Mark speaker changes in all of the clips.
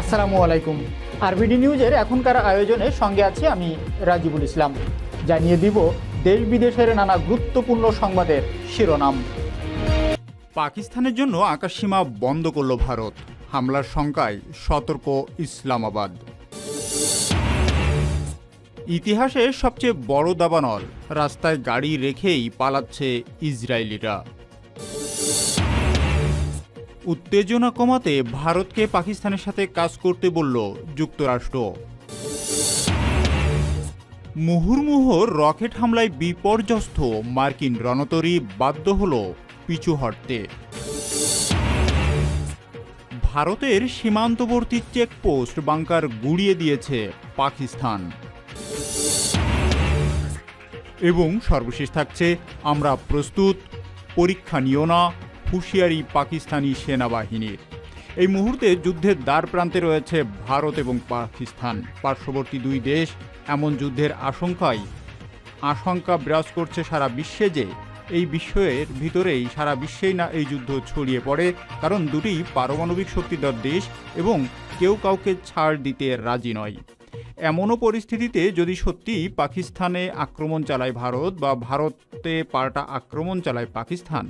Speaker 1: আসসালামু আলাইকুম। আরবিডি নিউজের এখনকার আয়োজনে সঙ্গে আছি আমি রাজিবুল ইসলাম। জানিয়ে দিব দেশ বিদেশের নানা গুরুত্বপূর্ণ সংবাদের শিরোনাম।
Speaker 2: পাকিস্তানের জন্য আকাশসীমা বন্ধ করল ভারত। হামলার শঙ্কায় সতর্ক ইসলামাবাদ। ইতিহাসে সবচেয়ে বড় দাবানল, রাস্তায় গাড়ি রেখেই পালাচ্ছে ইসরায়েলিরা। উত্তেজনা কমাতে ভারতকে পাকিস্তানের সাথে কাজ করতে বলল যুক্তরাষ্ট্র। মুহুর্মুহুর রকেট হামলায় বিপর্যস্ত মার্কিন রণতরী বাধ্য হল পিছু হটতে। ভারতের সীমান্তবর্তী চেকপোস্ট বাংকার গুড়িয়ে দিয়েছে পাকিস্তান। এবং সর্বশেষ থাকছে, আমরা প্রস্তুত, পরীক্ষা নিও না হুঁশিয়ারি পাকিস্তানি সেনাবাহিনীর। এই মুহূর্তে যুদ্ধের দ্বার প্রান্তে রয়েছে ভারত এবং পাকিস্তান। পার্শ্ববর্তী দুই দেশ এমন যুদ্ধের আশঙ্কায় আশঙ্কা বিরাজ করছে সারা বিশ্বে যে এই বিশ্বের ভিতরেই সারা বিশ্বেই না এই যুদ্ধ ছড়িয়ে পড়ে, কারণ দুটি পারমাণবিক শক্তিধর দেশ এবং কেউ কাউকে ছাড় দিতে রাজি নয়। এমনও পরিস্থিতিতে যদি সত্যি পাকিস্তানে আক্রমণ চালায় ভারত বা ভারতে পাল্টা আক্রমণ চালায় পাকিস্তান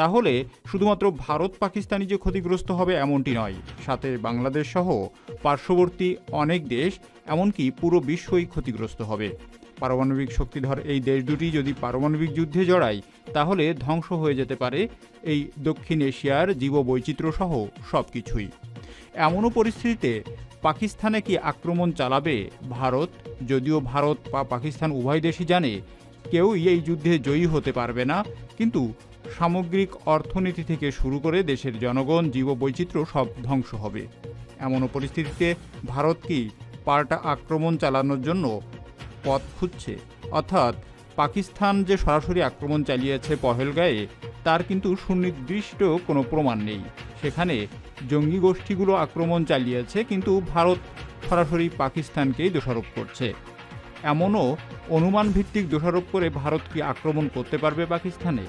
Speaker 2: তাহলে শুধুমাত্র ভারত পাকিস্তানি যে ক্ষতিগ্রস্ত হবে এমনটি নয়। সাথে বাংলাদেশ সহ পার্শ্ববর্তী অনেক দেশ এমনকি পুরো বিশ্বই ক্ষতিগ্রস্ত হবে। পারমাণবিক শক্তিধর এই দেশ দুটি যদি পারমাণবিক যুদ্ধে জড়ায়, তাহলে ধ্বংস হয়ে যেতে পারে এই দক্ষিণ এশিয়ার জীববৈচিত্র্য সহ সব কিছুই এমনও পরিস্থিতিতে পাকিস্তানে কি আক্রমণ চালাবে ভারত? যদিও ভারত বা পাকিস্তান উভয় দেশই জানে, কেউই এই যুদ্ধে জয়ী হতে পারবে না। কিন্তু সামগ্রিক অর্থনীতি থেকে শুরু করে দেশের জনগণ জীববৈচিত্র্য সব ধ্বংস হবে। এমনও পরিস্থিতিতে ভারত কি পাল্টা আক্রমণ চালানোর জন্য পথ খুঁজছে? অর্থাৎ পাকিস্তান যে সরাসরি আক্রমণ চালিয়েছে পহেলগাঁয়ে, তার কিন্তু সুনির্দিষ্ট কোনো প্রমাণ নেই। সেখানে জঙ্গি গোষ্ঠীগুলো আক্রমণ চালিয়েছে, কিন্তু ভারত সরাসরি পাকিস্তানকেই দোষারোপ করছে। এমনও অনুমান ভিত্তিক দোষারোপ করে ভারত কি আক্রমণ করতে পারবে পাকিস্তানে?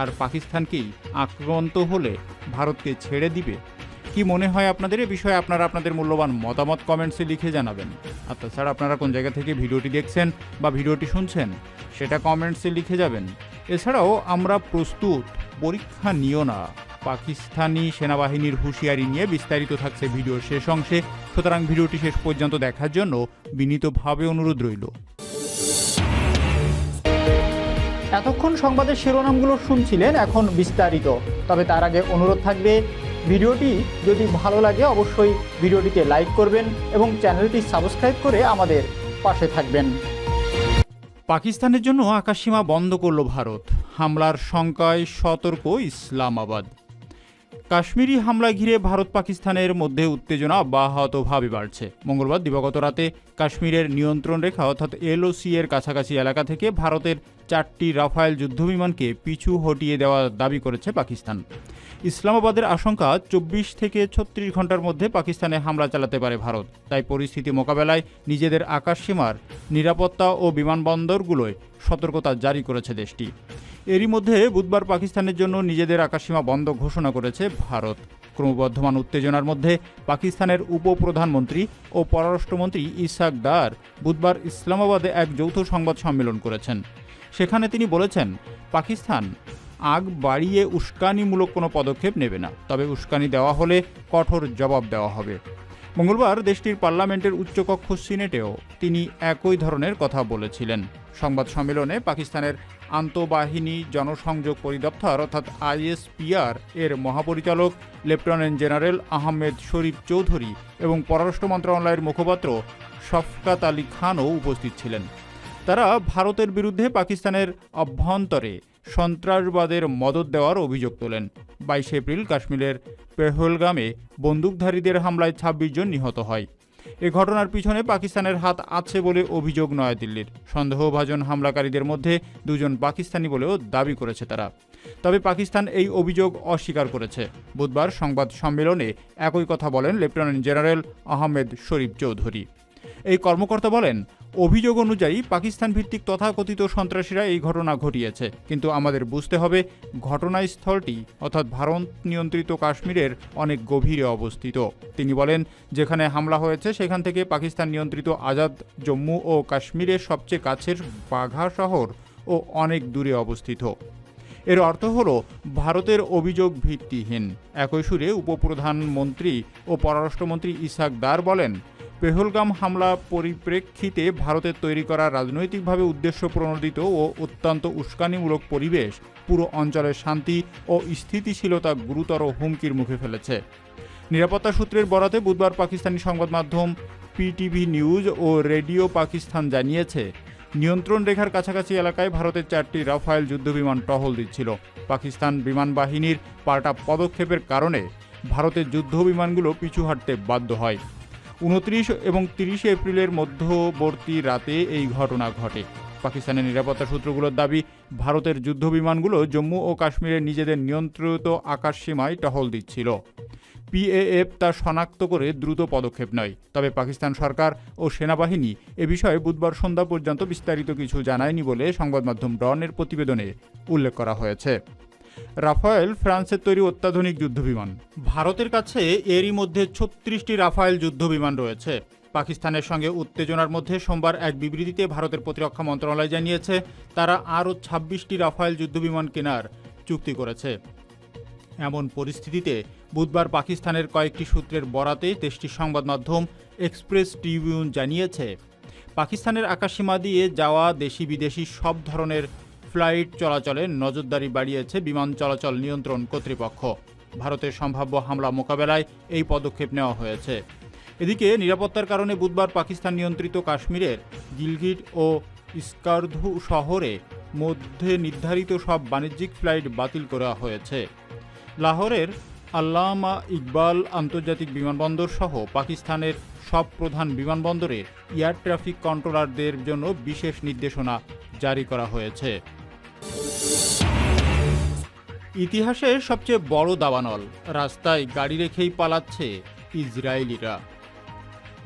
Speaker 2: আর পাকিস্তান কি আক্রান্ত হলে ভারতকে ছেড়ে দিবে? কি মনে হয় আপনাদের? এ বিষয়ে আপনারা আপনাদের মূল্যবান মতামত কমেন্টসে লিখে জানাবেন। আর তাছাড়া আপনারা কোন জায়গা থেকে ভিডিওটি দেখছেন বা ভিডিওটি শুনছেন, সেটা কমেন্টসে লিখে যাবেন। এছাড়াও আমরা প্রস্তুত, পরীক্ষা নিও না। পাকিস্তানি সেনাবাহিনীর হুঁশিয়ারি নিয়ে বিস্তারিত থাকছে ভিডিওর শেষ অংশে। সুতরাং ভিডিওটি শেষ পর্যন্ত দেখার জন্য বিনীতভাবে অনুরোধ রইল।
Speaker 1: এতক্ষণ সংবাদের শিরোনামগুলো শুনছিলেন, এখন বিস্তারিত। তবে তার আগে অনুরোধ থাকবে, ভিডিওটি যদি ভালো লাগে অবশ্যই ভিডিওটিতে লাইক করবেন এবং চ্যানেলটি সাবস্ক্রাইব করে আমাদের পাশে থাকবেন।
Speaker 2: পাকিস্তানের জন্য আকাশসীমা বন্ধ করল ভারত। হামলার শঙ্কায় সতর্ক ইসলামাবাদ। কাশ্মীরি হামলা ঘিরে ভারত পাকিস্তানের মধ্যে উত্তেজনা অব্যাহতভাবে বাড়ছে। মঙ্গলবার দিবাগত রাতে কাশ্মীরের নিয়ন্ত্রণ রেখা অর্থাৎ এলওসি এর কাছাকাছি এলাকা থেকে ভারতের চারটি রাফায়েল যুদ্ধবিমানকে পিছু হটিয়ে দেওয়ার দাবি করেছে পাকিস্তান। ইসলামাবাদের আশঙ্কা, চব্বিশ থেকে ছত্রিশ ঘণ্টার মধ্যে পাকিস্তানে হামলা চালাতে পারে ভারত। তাই পরিস্থিতি মোকাবেলায় নিজেদের আকাশসীমার নিরাপত্তা ও বিমানবন্দরগুলোয় সতর্কতা জারি করেছে দেশটি। এরই মধ্যে বুধবার পাকিস্তানের জন্য নিজেদের আকাশসীমা বন্ধ ঘোষণা করেছে ভারত। ক্রমবর্ধমান উত্তেজনার মধ্যে পাকিস্তানের উপপ্রধানমন্ত্রী ও পররাষ্ট্রমন্ত্রী ইসাক ডার বুধবার ইসলামাবাদে এক যৌথ সংবাদ সম্মেলন করেছেন। সেখানে তিনি বলেছেন, পাকিস্তান আগ বাড়িয়ে উস্কানিমূলক কোনো পদক্ষেপ নেবে না। তবে উস্কানি দেওয়া হলে কঠোর জবাব দেওয়া হবে। মঙ্গলবার দেশটির পার্লামেন্টের উচ্চকক্ষ সিনেটেও তিনি একই ধরনের কথা বলেছিলেন। সংবাদ সম্মেলনে পাকিস্তানের আন্তঃবাহিনী জনসংযোগ পরিদপ্তর অর্থাৎ আইএসপিআর এর মহাপরিচালক লেফটেন্যান্ট জেনারেল আহমেদ শরীফ চৌধুরী এবং পররাষ্ট্র মন্ত্রণালয়ের মুখপাত্র শফকাত আলী খানও উপস্থিত ছিলেন। তারা ভারতের বিরুদ্ধে পাকিস্তানের অভ্যন্তরে সন্ত্রাসবাদের মদত দেওয়ার অভিযোগ তোলেন। বাইশে এপ্রিল কাশ্মীরের পেহলগামে বন্দুকধারীদের হামলায় ছাব্বিশ জন নিহত হয়। এ ঘটনার পিছনে পাকিস্তানের হাত আছে বলে অভিযোগ নয়াদিল্লির। সন্দেহভাজন হামলাকারীদের মধ্যে দুজন পাকিস্তানি বলেও দাবি করেছে তারা। তবে পাকিস্তান এই অভিযোগ অস্বীকার করেছে। বুধবার সংবাদ সম্মেলনে একই কথা বলেন লেফটেন্যান্ট জেনারেল আহমেদ শরীফ চৌধুরী। এই কর্মকর্তা বলেন অভিযোগ অনুযায়ী পাকিস্তান ভিত্তিক তথাকথিত সন্ত্রাসীরা এই ঘটনা ঘটিয়েছে। কিন্তু আমাদের বুঝতে হবে, ঘটনাস্থলটি অর্থাৎ ভারত নিয়ন্ত্রিত কাশ্মীরের অনেক গভীরে অবস্থিত। তিনি বলেন, যেখানে হামলা হয়েছে সেখান থেকে পাকিস্তান নিয়ন্ত্রিত আজাদ জম্মু ও কাশ্মীরের সবচেয়ে কাছের বাঘা শহর ও অনেক দূরে অবস্থিত। এর অর্থ হল, ভারতের অভিযোগ ভিত্তিহীন। একই সুরে উপপ্রধানমন্ত্রী ও পররাষ্ট্রমন্ত্রী ইসাক দার বলেন পেহলগাম হামলা পরিপ্রেক্ষিতে ভারতের তৈরি করা রাজনৈতিকভাবে উদ্দেশ্য প্রণোদিত ও অত্যন্ত উস্কানিমূলক পরিবেশ, পুরো অঞ্চলের শান্তি ও স্থিতিশীলতা গুরুতর হুমকির মুখে ফেলেছে। নিরাপত্তা সূত্রের বরাতে বুধবার পাকিস্তানি সংবাদ মাধ্যম পিটিভি নিউজ ও রেডিও পাকিস্তান জানিয়েছে, নিয়ন্ত্রণ রেখার কাছাকাছি এলাকায় ভারতের চারটি রাফায়েল যুদ্ধবিমান টহল দিচ্ছিল। পাকিস্তান বিমান বাহিনীর পাল্টা পদক্ষেপের কারণে ভারতের যুদ্ধ বিমানগুলো পিছু হাঁটতে বাধ্য হয়। উনত্রিশ এবং তিরিশে এপ্রিলের মধ্যবর্তী রাতে এই ঘটনা ঘটে। পাকিস্তানের নিরাপত্তা সূত্রগুলোর দাবি, ভারতের যুদ্ধ বিমানগুলো জম্মু ও কাশ্মীরের নিজেদের নিয়ন্ত্রিত আকাশসীমায় টহল দিচ্ছিল। পিএএফ তা শনাক্ত করে দ্রুত পদক্ষেপ নেয়। তবে পাকিস্তান সরকার ও সেনাবাহিনী এ বিষয়ে বুধবার সন্ধ্যা পর্যন্ত বিস্তারিত কিছু জানায়নি বলে সংবাদ মাধ্যম ডনের প্রতিবেদনে উল্লেখ করা হয়েছে। রাফায়েল ফ্রান্সের তৈরি অত্যাধুনিক যুদ্ধবিমান। ভারতের কাছে এরই মধ্যে ছত্রিশটি রাফায়েল যুদ্ধবিমান রয়েছে। পাকিস্তানের সঙ্গে উত্তেজনার মধ্যে সোমবার এক বিবৃতিতে ভারতের প্রতিরক্ষা মন্ত্রণালয় জানিয়েছে, তারা আরও ছাব্বিশটি রাফায়েল যুদ্ধবিমান কেনার চুক্তি করেছে। এমন পরিস্থিতিতে বুধবার পাকিস্তানের কয়েকটি সূত্রের বরাতে দেশটির সংবাদ মাধ্যম এক্সপ্রেস ট্রিবিউন জানিয়েছে, পাকিস্তানের আকাশসীমা দিয়ে যাওয়া দেশি বিদেশি সব ধরনের ফ্লাইট চলাচলে নজরদারি বাড়িয়েছে বিমান চলাচল নিয়ন্ত্রণ কর্তৃপক্ষ। ভারতের সম্ভাব্য হামলা মোকাবেলায় এই পদক্ষেপ নেওয়া হয়েছে। এদিকে নিরাপত্তার কারণে বুধবার পাকিস্তান নিয়ন্ত্রিত কাশ্মীরের গিলগিট ও ইস্কার্ধু শহরে মধ্যে নির্ধারিত সব বাণিজ্যিক ফ্লাইট বাতিল করা হয়েছে। লাহোরের আল্লামা ইকবাল আন্তর্জাতিক বিমানবন্দর সহ পাকিস্তানের সব প্রধান বিমানবন্দরের এয়ার ট্রাফিক কন্ট্রোলারদের জন্য বিশেষ নির্দেশনা জারি করা হয়েছে। ইতিহাসের সবচেয়ে বড় দাবানল। রাস্তায় গাড়ি রেখেই পালাচ্ছে ইসরায়েলিরা।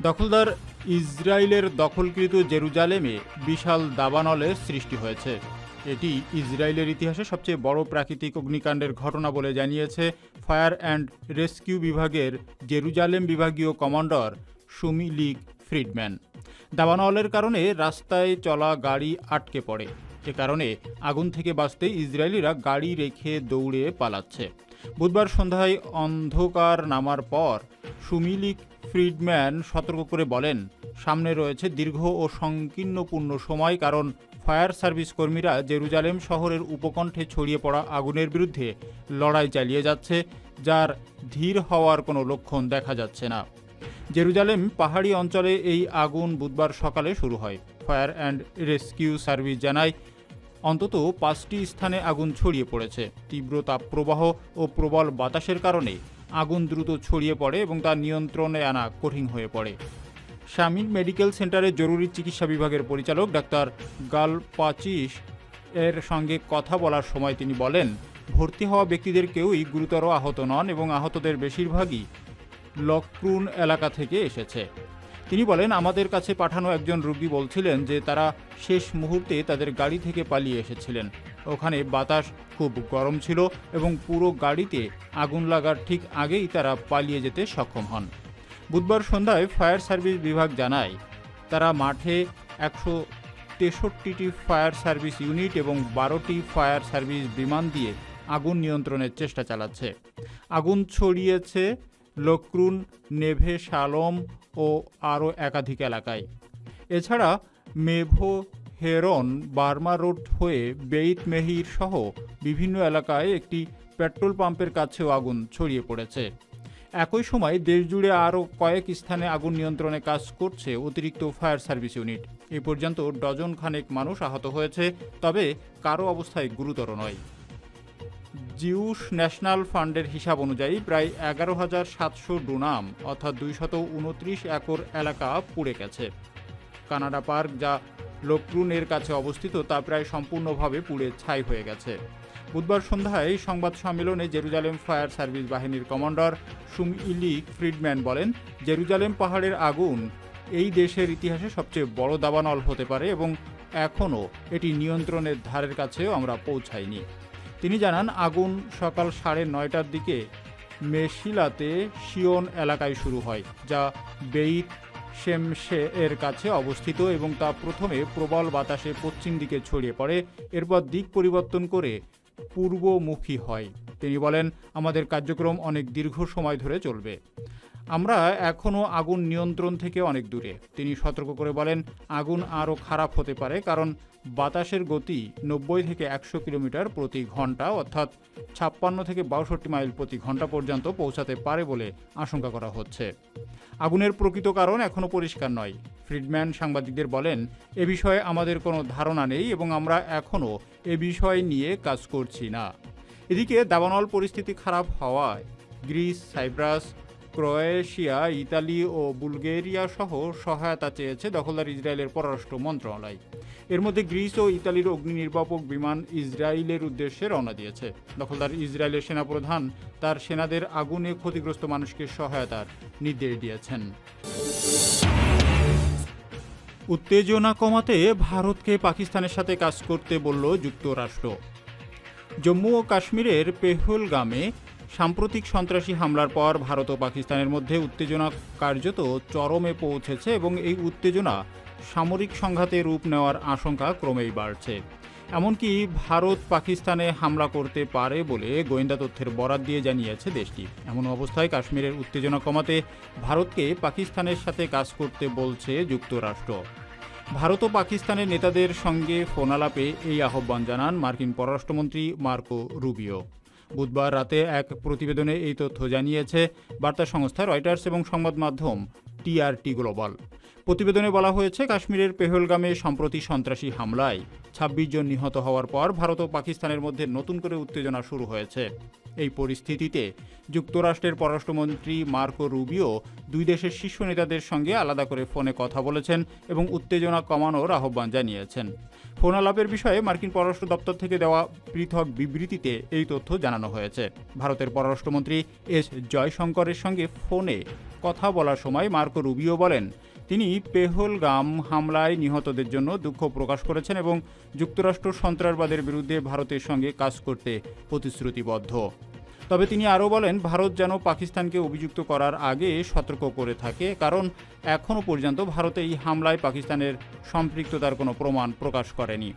Speaker 2: দখলদার ইসরায়েলের দখলকৃত জেরুজালেমে বিশাল দাবানলের সৃষ্টি হয়েছে। এটি ইসরায়েলের ইতিহাসে সবচেয়ে বড় প্রাকৃতিক অগ্নিকাণ্ডের ঘটনা বলে জানিয়েছে ফায়ার অ্যান্ড রেস্কিউ বিভাগের জেরুজালেম বিভাগীয় কমান্ডার সুমি লিগ ফ্রিডম্যান। দাবানলের কারণে রাস্তায় চলা গাড়ি আটকে পড়ে। এ কারণে আগুন থেকে বাঁচতে ইসরায়েলিরা গাড়ি রেখে দৌড়ে পালাচ্ছে। বুধবার সন্ধ্যায় অন্ধকার নামার পর সুমিলিক ফ্রিডম্যান সতর্ক করে বলেন, সামনে রয়েছে দীর্ঘ ও সংকীর্ণপূর্ণ সময় কারণ ফায়ার সার্ভিস কর্মীরা জেরুজালেম শহরের উপকণ্ঠে ছড়িয়ে পড়া আগুনের বিরুদ্ধে লড়াই চালিয়ে যাচ্ছে, যার ধীর হওয়ার কোনো লক্ষণ দেখা যাচ্ছে না। জেরুজালেম পাহাড়ি অঞ্চলে এই আগুন বুধবার সকালে শুরু হয়। ফায়ার অ্যান্ড রেস্কিউ সার্ভিস জানায়, অন্তত পাঁচটি স্থানে আগুন ছড়িয়ে পড়েছে। তীব্র তাপপ্রবাহ ও প্রবল বাতাসের কারণে আগুন দ্রুত ছড়িয়ে পড়ে এবং তা নিয়ন্ত্রণে আনা কঠিন হয়ে পড়ে। শামিল মেডিকেল সেন্টারের জরুরি চিকিৎসা বিভাগের পরিচালক ডাক্তার গাল পাচিস এর সঙ্গে কথা বলার সময় তিনি বলেন, ভর্তি হওয়া ব্যক্তিদের কেউই গুরুতর আহত নন এবং আহতদের বেশিরভাগই লকক্রুন এলাকা থেকে এসেছে। তিনি বলেন, আমাদের কাছে পাঠানো একজন রোগী বলছিলেন যে, তারা শেষ মুহূর্তে তাদের গাড়ি থেকে পালিয়ে এসেছিলেন। ওখানে বাতাস খুব গরম ছিল এবং পুরো গাড়িতে আগুন লাগার ঠিক আগেই তারা পালিয়ে যেতে সক্ষম হন। বুধবার সন্ধ্যায় ফায়ার সার্ভিস বিভাগ জানায়, তারা মাঠে একশো তেষট্টিটি ফায়ার সার্ভিস ইউনিট এবং বারোটি ফায়ার সার্ভিস বিমান দিয়ে আগুন নিয়ন্ত্রণের চেষ্টা চালাচ্ছে। আগুন ছড়িয়েছে লক্রুন, নেভে, শালম ও আরও একাধিক এলাকায়। এছাড়া মেভো, হেরন, বার্মা রোড হয়ে বেইত মেহির সহ বিভিন্ন এলাকায় একটি পেট্রোল পাম্পের কাছেও আগুন ছড়িয়ে পড়েছে। একই সময় দেশজুড়ে আরও কয়েক স্থানে আগুন নিয়ন্ত্রণে কাজ করছে অতিরিক্ত ফায়ার সার্ভিস ইউনিট। এ পর্যন্ত ডজন খানেক মানুষ আহত হয়েছে, তবে কারও অবস্থায় গুরুতর নয়। জিউস ন্যাশনাল ফান্ডের হিসাব অনুযায়ী প্রায় এগারো হাজার সাতশো ডুনাম, অর্থাৎ দুইশত উনত্রিশ একর এলাকা পুড়ে গেছে। কানাডা পার্ক যা লোকরুনের কাছে অবস্থিত তা প্রায় সম্পূর্ণভাবে পুড়ে ছাই হয়ে গেছে। বুধবার সন্ধ্যায় সংবাদ সম্মেলনে জেরুজালেম ফায়ার সার্ভিস বাহিনীর কমান্ডার সুম ইলি ফ্রিডম্যান বলেন, জেরুজালেম পাহাড়ের আগুন এই দেশের ইতিহাসে সবচেয়ে বড় দাবানল হতে পারে এবং এখনও এটি নিয়ন্ত্রণের ধারের কাছেও আমরা পৌঁছাইনি। তিনি জানান, আগুন সকাল সাড়ে নয়টার দিকে মেশিলাতে শিওন এলাকায় শুরু হয়, যা বেইত শেমশে এর কাছে অবস্থিত এবং তা প্রথমে প্রবল বাতাসে পশ্চিম দিকে ছড়িয়ে পড়ে, এরপর দিক পরিবর্তন করে পূর্বমুখী হয়। তিনি বলেন, আমাদের কার্যক্রম অনেক দীর্ঘ সময় ধরে চলবে। আমরা এখনও আগুন নিয়ন্ত্রণ থেকে অনেক দূরে। তিনি সতর্ক করে বলেন, আগুন আরও খারাপ হতে পারে কারণ বাতাসের গতি নব্বই থেকে একশো কিলোমিটার প্রতি ঘণ্টা, অর্থাৎ ছাপ্পান্ন থেকে বাষট্টি মাইল প্রতি ঘণ্টা পর্যন্ত পৌঁছাতে পারে বলে আশঙ্কা করা হচ্ছে। আগুনের প্রকৃত কারণ এখনও পরিষ্কার নয়। ফ্রিডম্যান সাংবাদিকদের বলেন, এ বিষয়ে আমাদের কোনো ধারণা নেই এবং আমরা এখনও এ বিষয় নিয়ে কাজ করছি না। এদিকে দাবানল পরিস্থিতি খারাপ হওয়ায় গ্রিস, সাইপ্রাস ক্রোয়েশিয়া, ইতালি ও বুলগেরিয়া সহ সহায়তা চেয়েছে দখলদার ইসরায়েলের পররাষ্ট্র মন্ত্রণালয়। এর মধ্যে গ্রিস ও ইতালির অগ্নি নির্বাপক বিমান ইসরায়েলের উদ্দেশ্যে রওনা দিয়েছে। দখলদার ইসরায়েলের সেনাপ্রধান তার সেনাদের আগুনে ক্ষতিগ্রস্ত মানুষকে সহায়তার নির্দেশ দিয়েছেন। উত্তেজনা কমাতে ভারতকে পাকিস্তানের সাথে কাজ করতে বলল যুক্তরাষ্ট্র। জম্মু ও কাশ্মীরের পেহলগামে সাম্প্রতিক সন্ত্রাসী হামলার পর ভারত ও পাকিস্তানের মধ্যে উত্তেজনা কার্যত চরমে পৌঁছেছে এবং এই উত্তেজনা সামরিক সংঘাতে রূপ নেওয়ার আশঙ্কা ক্রমেই বাড়ছে। এমনকি ভারত পাকিস্তানে হামলা করতে পারে বলে গোয়েন্দা তথ্যের বরাত দিয়ে জানিয়েছে দেশটি। এমন অবস্থায় কাশ্মীরের উত্তেজনা কমাতে ভারতকে পাকিস্তানের সাথে কাজ করতে বলছে যুক্তরাষ্ট্র। ভারত ও পাকিস্তানের নেতাদের সঙ্গে ফোনালাপে এই আহ্বান জানান মার্কিন পররাষ্ট্রমন্ত্রী মার্কো রুবিও। বুধবার রাতে এক প্রতিবেদনে এই তথ্য জানিয়েছে বার্তা সংস্থা রয়টার্স এবং সংবাদ মাধ্যম টিআরটি গ্লোবাল। প্রতিবেদনে বলা হয়েছে, কাশ্মীরের পেহলগামে সম্প্রতি সন্ত্রাসী হামলায় ছাব্বিশ জন নিহত হওয়ার পর ভারত ও পাকিস্তানের মধ্যে নতুন করে উত্তেজনা শুরু হয়েছে। এই পরিস্থিতিতে যুক্তরাষ্ট্রের পররাষ্ট্রমন্ত্রী মার্কো রুবিও দুই দেশের শীর্ষ নেতাদের সঙ্গে আলাদা করে ফোনে কথা বলেছেন এবং উত্তেজনা কমানোর আহ্বান জানিয়েছেন। ফোন আলাপের বিষয়ে মার্কিন পররাষ্ট্র দপ্তর থেকে দেওয়া পৃথক বিবৃতিতে এই তথ্য জানানো হয়েছে। ভারতের পররাষ্ট্রমন্ত্রী এস জয়শঙ্করের সঙ্গে ফোনে কথা বলার সময় মার্কো রুবিও বলেন, তিনি পেহলগাম হামলায় নিহতদের জন্য দুঃখ প্রকাশ করেছেন এবং যুক্তরাষ্ট্র সন্ত্রাসবাদের বিরুদ্ধে ভারতের সঙ্গে কাজ করতে প্রতিশ্রুতিবদ্ধ। তবে তিনি আরও বলেন, ভারত যেন পাকিস্তানকে অভিযুক্ত করার আগে সতর্ক করে থাকে, কারণ এখনও পর্যন্ত ভারত এই হামলায় পাকিস্তানের সম্পৃক্ততার কোনো প্রমাণ প্রকাশ করেনি।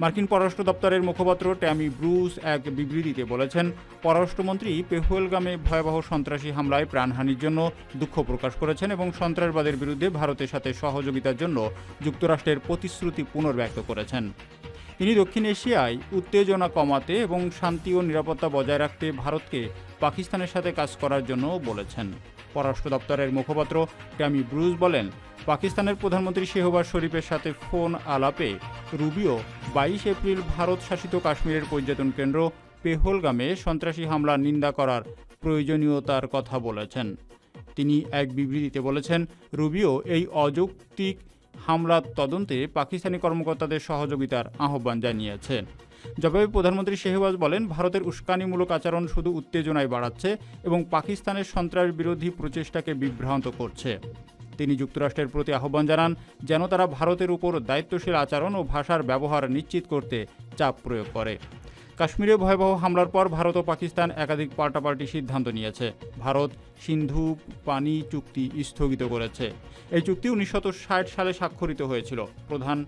Speaker 2: মার্কিন পররাষ্ট্র দপ্তরের মুখপাত্র ট্যামি ব্রুস এক বিবৃতিতে বলেছেন, পররাষ্ট্রমন্ত্রী পেহুয়েলগামে ভয়াবহ সন্ত্রাসী হামলায় প্রাণহানির জন্য দুঃখ প্রকাশ করেছেন এবং সন্ত্রাসবাদের বিরুদ্ধে ভারতের সাথে সহযোগিতার জন্য যুক্তরাষ্ট্রের প্রতিশ্রুতি পুনর্ব্যক্ত করেছেন। তিনি দক্ষিণ এশিয়ায় উত্তেজনা কমাতে এবং শান্তি ও নিরাপত্তা বজায় রাখতে ভারতকে পাকিস্তানের সাথে কাজ করার জন্য বলেছেন। পররাষ্ট্র দপ্তরের মুখপাত্র ট্যামি ব্রুজ বলেন, পাকিস্তানের প্রধানমন্ত্রী শেহবাজ শরীফের সাথে ফোন আলাপে রুবিও বাইশ এপ্রিল ভারত শাসিত কাশ্মীরের পর্যটন কেন্দ্র পেহলগামে সন্ত্রাসী হামলার নিন্দা করার প্রয়োজনীয়তার কথা বলেছেন। তিনি এক বিবৃতিতে বলেছেন, রুবিও এই অযৌক্তিক হামলার তদন্তে পাকিস্তানি কর্মকর্তাদের সহযোগিতার আহ্বান জানিয়েছেন। জবাবে প্রধানমন্ত্রী শেহবাজ বলেন, ভারতের উস্কানিমূলক আচরণ শুধু উত্তেজনায় বাড়াচ্ছে এবং পাকিস্তানের সন্ত্রাস বিরোধী প্রচেষ্টাকে বিভ্রান্ত করছে। তিনি যুক্তরাষ্ট্রের প্রতি আহ্বান জানান যেন তারা ভারতের উপর দায়িত্বশীল আচরণ ও ভাষার ব্যবহার নিশ্চিত করতে চাপ প্রয়োগ করে। কাশ্মীরে ভয়াবহ হামলার পর ভারত ও পাকিস্তান একাধিক পাল্টাপাল্টি সিদ্ধান্ত নিয়েছে। ভারত সিন্ধু, পানি চুক্তি স্থগিত করেছে। এই চুক্তি উনিশশো ষাট সালে স্বাক্ষরিত হয়েছিল। প্রধান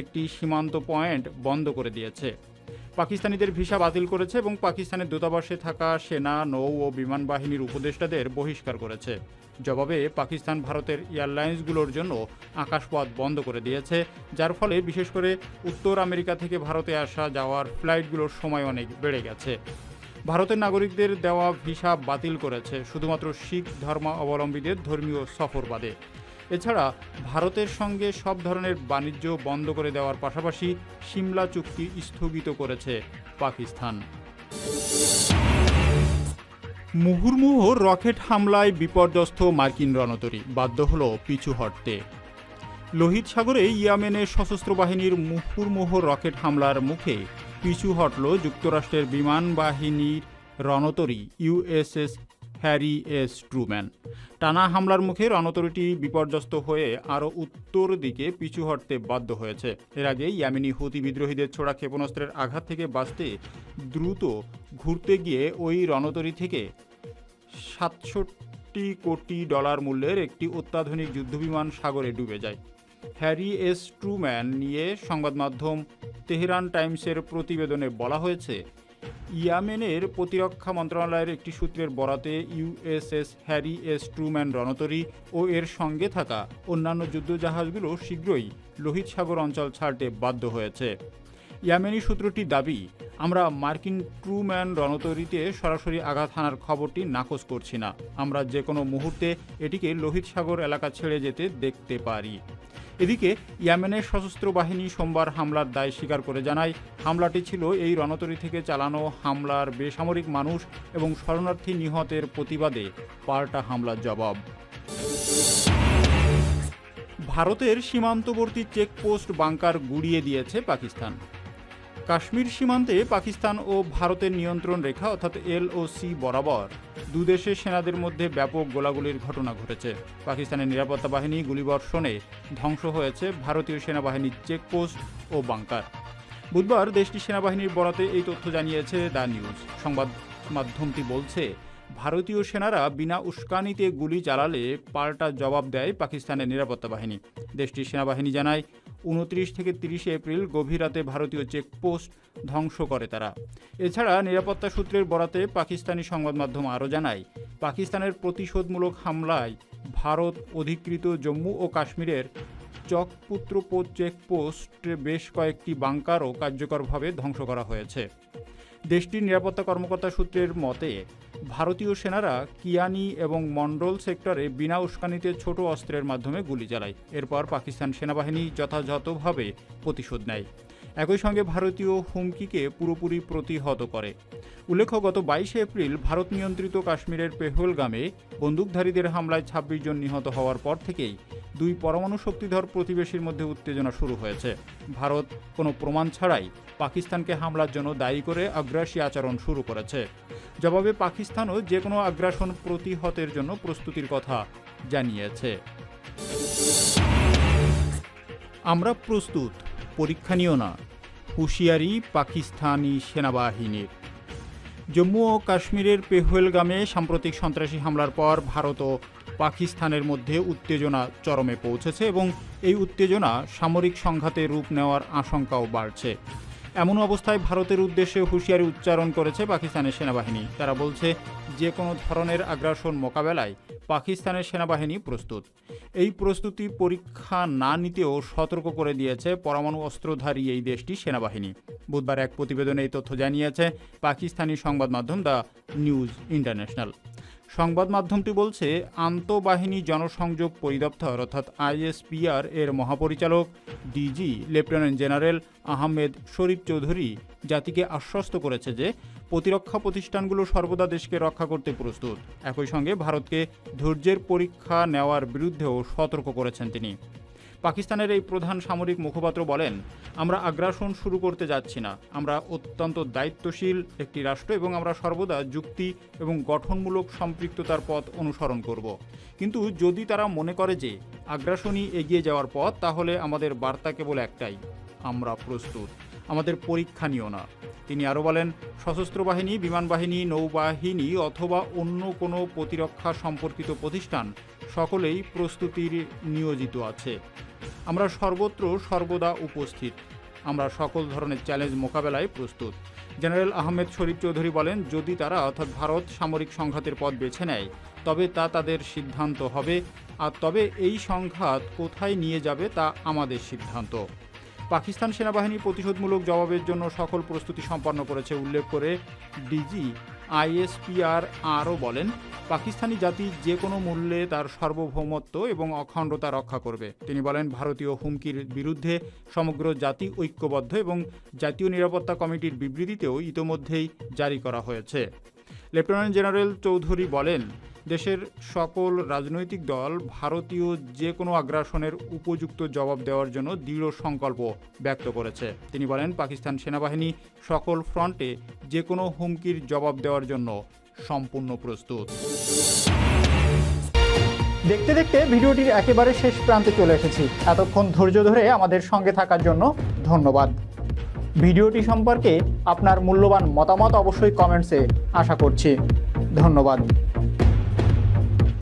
Speaker 2: একটি সীমান্ত পয়েন্ট বন্ধ করে দিয়েছে। পাকিস্তানিদের ভিসা বাতিল করেছে এবং পাকিস্তানের দূতাবাসে থাকা সেনা, নৌ ও বিমান বাহিনীর উপদেষ্টাদের বহিষ্কার করেছে। জবাবে পাকিস্তান ভারতের এয়ারলাইন্সগুলোর জন্য আকাশপথ বন্ধ করে দিয়েছে, যার ফলে বিশেষ করে উত্তর আমেরিকা থেকে ভারতে আসা যাওয়ার ফ্লাইটগুলোর সময় অনেক বেড়ে গেছে। ভারতের নাগরিকদের দেওয়া ভিসা বাতিল করেছে শুধুমাত্র শিখ ধর্মাবলম্বীদের ধর্মীয় সফর বাদে। এছাড়া ভারতের সঙ্গে সব ধরনের বাণিজ্য বন্ধ করে দেওয়ার পাশাপাশি সিমলা চুক্তি স্থগিত করেছে পাকিস্তান। মুহুর্মুহ রকেট হামলায় বিপর্যস্ত মার্কিন রণতরী, বাধ্য হল পিছু হটতে। লোহিত সাগরে ইয়ামেনের সশস্ত্র বাহিনীর মুহুর্মুহ রকেট হামলার মুখে পিছু হটল যুক্তরাষ্ট্রের বিমান বাহিনীর রণতরী ইউএসএস হ্যারি এস ট্রুম্যান টানা হামলার মুখে রণতরীটি বিপর্যস্ত হয়ে আরও উত্তর দিকে পিছু হটতে বাধ্য হয়েছে। এর আগে ইয়ামিনী হুতি বিদ্রোহীদের ছোড়া ক্ষেপণাস্ত্রের আঘাত থেকে বাঁচতে দ্রুত ঘুরতে গিয়ে ওই রণতরী থেকে সাতষট্টি কোটি ডলার মূল্যের একটি অত্যাধুনিক যুদ্ধবিমান সাগরে ডুবে যায়। হ্যারি এস ট্রুম্যান নিয়ে সংবাদ মাধ্যম তেহরান টাইমসের প্রতিবেদনে বলা হয়েছে ইয়ামেনের প্রতিরক্ষা মন্ত্রণালয়ের একটি সূত্রের বরাতে ইউএসএস হ্যারি এস ট্রুম্যান রণতরী ও এর সঙ্গে থাকা অন্যান্য যুদ্ধজাহাজগুলো শীঘ্রই লোহিত সাগর অঞ্চল ছাড়তে বাধ্য হয়েছে। ইয়ামেনি সূত্রটি দাবি, আমরা মার্কিন ট্রুম্যান রণতরীতে সরাসরি আঘাত হানার খবরটি নাকচ করছি না। আমরা যে কোনো মুহূর্তে এটিকে লোহিত সাগর এলাকা ছেড়ে যেতে দেখতে পারি। এদিকে ইয়ামেনের সশস্ত্র বাহিনী সোমবার হামলার দায় স্বীকার করে জানায়। হামলাটি ছিল এই রণতরী থেকে চালানো হামলার বেসামরিক মানুষ এবং শরণার্থী নিহতের প্রতিবাদে। পাল্টা হামলার জবাব। ভারতের সীমান্তবর্তী চেকপোস্ট বাংকার গুড়িয়ে দিয়েছে পাকিস্তান। কাশ্মীর সীমান্তে পাকিস্তান ও ভারতের নিয়ন্ত্রণ রেখা অর্থাৎ এল ও সি বরাবর দুদেশের সেনাদের মধ্যে ব্যাপক গোলাগুলির ঘটনা ঘটেছে। পাকিস্তানের নিরাপত্তা বাহিনী গুলিবর্ষণে ধ্বংস হয়েছে ভারতীয় সেনাবাহিনীর চেকপোস্ট ও বাংকার। বুধবার দেশটির সেনাবাহিনীর বরাতে এই তথ্য জানিয়েছে দ্য নিউজ। সংবাদ মাধ্যমটি বলছে, ভারতীয় সেনারা বিনা উস্কানিতে গুলি চালালে পাল্টা জবাব দেয় পাকিস্তানের নিরাপত্তা বাহিনী। দেশটির সেনাবাহিনী জানায় উনত্রিশ থেকে তিরিশে এপ্রিল গভীর রাতে ভারতীয় চেকপোস্ট ধ্বংস করে তারা। এছাড়া নিরাপত্তা সূত্রের বরাতে পাকিস্তানি সংবাদ মাধ্যম আরও জানায়, পাকিস্তানের প্রতিশোধমূলক হামলায় ভারত অধিকৃত জম্মু ও কাশ্মীরের চকপুত্রপোত চেকপোস্টে বেশ কয়েকটি বাংকারও কার্যকরভাবে ধ্বংস করা হয়েছে। দেশটির নিরাপত্তা কর্মকর্তা সূত্রের মতে, ভারতীয় সেনারা কিয়ানি এবং মন্ডল সেক্টরে বিনা উস্কানিতে ছোট অস্ত্রের মাধ্যমে গুলি চালায়। এরপর পাকিস্তান সেনাবাহিনী যথাযথভাবে প্রতিশোধ নেয়। একই সঙ্গে ভারতীয় হুমকিকে পুরোপুরি প্রতিহত করে। উল্লেখ্য, গত বাইশে এপ্রিল ভারত নিয়ন্ত্রিত কাশ্মীরের পেহলগামে বন্দুকধারীদের হামলায় ছাব্বিশ জন নিহত হওয়ার পর থেকেই দুই পরমাণু শক্তিধর প্রতিবেশীর মধ্যে উত্তেজনা শুরু হয়েছে। ভারত কোনো প্রমাণ ছাড়াই পাকিস্তানকে হামলার জন্য দায়ী করে আগ্রাসী আচরণ শুরু করেছে। জবাবে পাকিস্তানও যে কোনো আগ্রাসন প্রতিহতের জন্য প্রস্তুতির কথা জানিয়েছে। আমরা প্রস্তুত, পরীক্ষা নিও না। হুঁশিয়ারি পাকিস্তানি সেনাবাহিনীর। জম্মু ও কাশ্মীরের পেহলগামে সাম্প্রতিক সন্ত্রাসী হামলার পর ভারত ও পাকিস্তানের মধ্যে উত্তেজনা চরমে পৌঁছেছে এবং এই উত্তেজনা সামরিক সংঘাতে রূপ নেওয়ার আশঙ্কাও বাড়ছে। এমন অবস্থায় ভারতের উদ্দেশ্যে হুঁশিয়ারি উচ্চারণ করেছে পাকিস্তানের সেনাবাহিনী। তারা বলছে যে কোনো ধরনের আগ্রাসন মোকাবেলায় পাকিস্তানের সেনাবাহিনী প্রস্তুত। এই প্রস্তুতি পরীক্ষা না নিতেও সতর্ক করে দিয়েছে পরমাণু অস্ত্রধারী এই দেশটি সেনাবাহিনী। বুধবার এক প্রতিবেদনে এই তথ্য জানিয়েছে পাকিস্তানি সংবাদ মাধ্যম দ্য নিউজ ইন্টারন্যাশনাল। সংবাদ মাধ্যমটি বলছে, আন্তঃবাহিনী জনসংযোগ পরিদপ্তর অর্থাৎ আইএসপিআর এর মহাপরিচালক DG, lieutenant general Ahmed Sharif Chaudhry জাতিকে আশ্বস্ত করেছে যে প্রতিরক্ষা প্রতিষ্ঠানগুলো সর্বদা দেশকে রক্ষা করতে প্রস্তুত। একই সঙ্গে ভারতকে ধৈর্যের পরীক্ষা নেওয়ার বিরুদ্ধেও সতর্ক করেছেন তিনি। পাকিস্তানের এই প্রধান সামরিক মুখপাত্র বলেন, আমরা আগ্রাসন শুরু করতে যাচ্ছি না। আমরা অত্যন্ত দায়িত্বশীল একটি রাষ্ট্র এবং আমরা সর্বদা যুক্তি এবং গঠনমূলক সম্পৃক্ততার পথ অনুসরণ করব। কিন্তু যদি তারা মনে করে যে আগ্রাসনই এগিয়ে যাওয়ার পথ, তাহলে আমাদের বার্তা কেবল একটাই, আমরা প্রস্তুত। আমাদের পরীক্ষা নিও না। তিনি আরও বলেন, সশস্ত্র বাহিনী, বিমান বাহিনী, নৌবাহিনী অথবা অন্য কোনো প্রতিরক্ষা সম্পর্কিত প্রতিষ্ঠান সকলেই প্রস্তুতির নিয়োজিত আছে। আমরা সর্বত্র সর্বদা উপস্থিত। আমরা সকল ধরনের চ্যালেঞ্জ মোকাবেলায় প্রস্তুত। জেনারেল আহমেদ শরীফ চৌধুরী বলেন, যদি তারা অর্থাৎ ভারত সামরিক সংঘাতের পথ বেছে নেয়, তবে তা তাদের সিদ্ধান্ত হবে। আর তবে এই সংঘাত কোথায় নিয়ে যাবে তা আমাদের সিদ্ধান্ত। পাকিস্তান সেনাবাহিনী প্রতিশোধমূলক জবাবের জন্য সকল প্রস্তুতি সম্পন্ন করেছে, উল্লেখ করে ডিজি আইএসপিআর আরও বলেন, পাকিস্তানি জাতি যে কোনো মূল্যে তার সার্বভৌমত্ব এবং অখণ্ডতা রক্ষা করবে। তিনি বলেন, ভারতীয় হুমকির বিরুদ্ধে সমগ্র জাতি ঐক্যবদ্ধ এবং জাতীয় নিরাপত্তা কমিটির বিবৃতিতেও ইতোমধ্যেই জারি করা হয়েছে। লেফটেন্যান্ট জেনারেল চৌধুরী বলেন দেশের সকল রাজনৈতিক দল ভারতীয় যে কোনো আগ্রাসনের উপযুক্ত জবাব দেওয়ার জন্য দৃঢ় সংকল্প ব্যক্ত করেছে। তিনি বলেন, পাকিস্তান সেনাবাহিনী সকল ফ্রন্টে যে কোনো হুমকির জবাব দেওয়ার জন্য সম্পূর্ণ প্রস্তুত।
Speaker 1: দেখতে দেখতে ভিডিওটির একেবারে শেষ প্রান্তে চলে এসেছি। এতক্ষণ ধৈর্য ধরে আমাদের সঙ্গে থাকার জন্য ধন্যবাদ। ভিডিওটি সম্পর্কে আপনার মূল্যবান মতামত অবশ্যই কমেন্টসে আশা করছি। ধন্যবাদ।